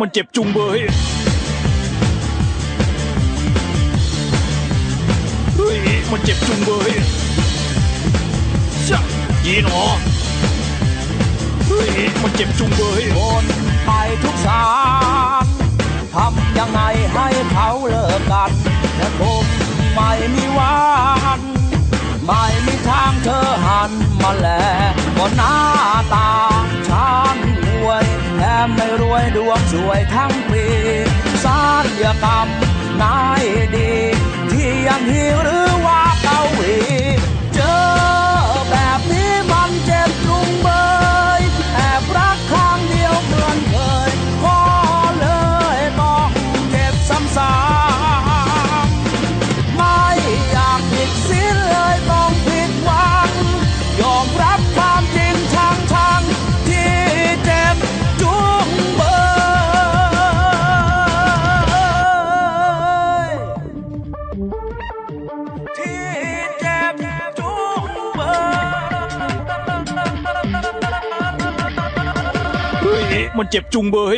มันเจ็บจุงเบยเฮ้ยมันเจ็บจุงเบยช่ะยีหนอเฮ้ยมันเจ็บจุงเบยวนไปทุกสารทำยังไงให้เขาเลิกกันแต่ผมไม่มีวัน ไม่มีทางเธอหันมาแลก็หน้า วยดวงสวยทั้งปีสร้างยกรรมนายดี ที่ยังหิว มันเจ็บจุงเบอย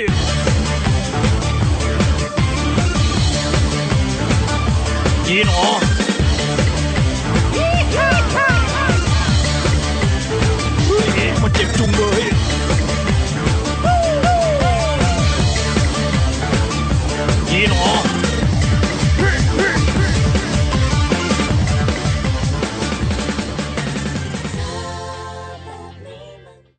ยีหนอมันเจ็บจุงเบยยีหนอ